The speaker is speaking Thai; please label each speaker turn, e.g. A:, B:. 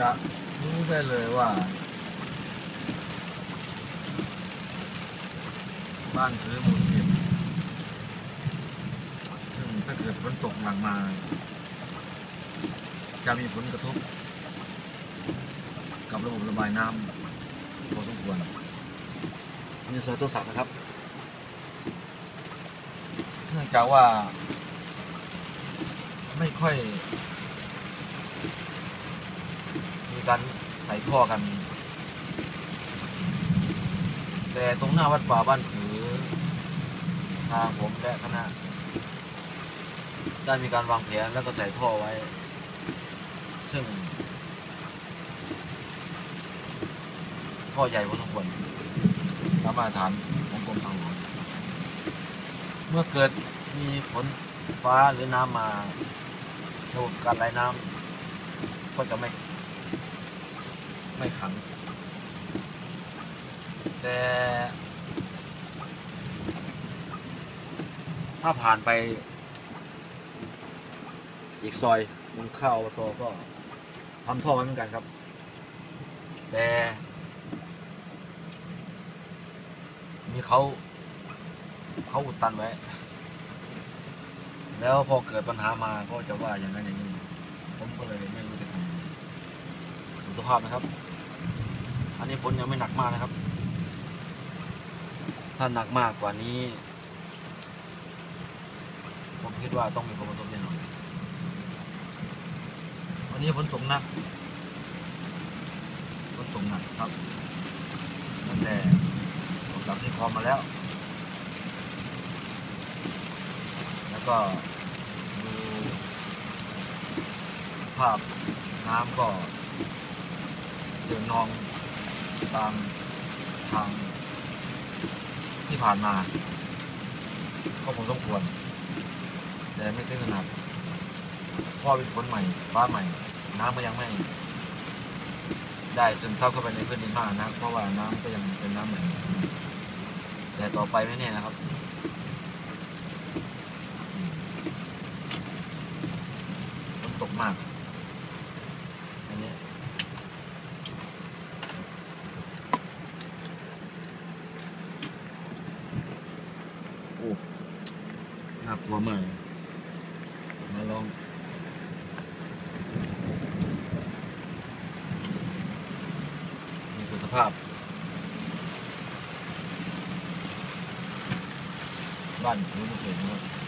A: จะรู้ได้เลยว่า บ้านคือมูสิบซึ่งถ้าเกิดฝนตกหนักมา จะมีผลกระทบ กับระบบระบายน้ำพอสมควรอันนี้ซอยตัวสักนะครับเนื่องจากว่า ไม่ค่อย การใส่ท่อกัน แต่ตรงหน้าวัดป่าบ้านผือ ทางผมและคณะได้มีการวางแผนแล้วก็ใส่ท่อไว้ ซึ่งท่อใหญ่พอสมควรตามมาตรฐานของกรมทางหลวงเมื่อเกิดมีฝนฟ้าหรือน้ำมาระบบการไหลน้ำก็จะไม่ ไม่ขัง แต่ถ้าผ่านไป อีกซอยมันเข้าอบตก็ทำท่อไว้เหมือนกันครับ แต่ มีเขาเขาอุดตันไว้ แล้วพอเกิดปัญหามาก็จะว่าอย่างนั้นอย่างนี้ ผมก็เลยไม่รู้จะทำยังไงดูสภาพนะครับ อันนี้ฝนยังไม่หนักมากนะครับ ถ้าหนักมากกว่านี้ ผมคิดว่าต้องมีผลกระทบแน่นอนวันนี้ฝนตกหนักฝนตกหนักครับตั้งแต่ออกจากซีคอมมาแล้ว แล้วก็ดูภาพน้ำก็เดินนอง ตามทางที่ผ่านมา ก็ผมต้องควร แต่ไม่ถึงขนาดพราะเป็นฝนใหม่ฟ้าใหม่ น้ำก็ยังไม่ ได้ซึมซับเข้าไปในพื้นดินมากนะ เพราะว่าน้ำก็ยังเป็นน้ำใหม่แต่ต่อไปไม่แน่นะครับฝนตกมาก อันนี้ โอ้ น่ากลัวมากมาลองนี่คือสภาพ บ้านคุณเสียงนะครับ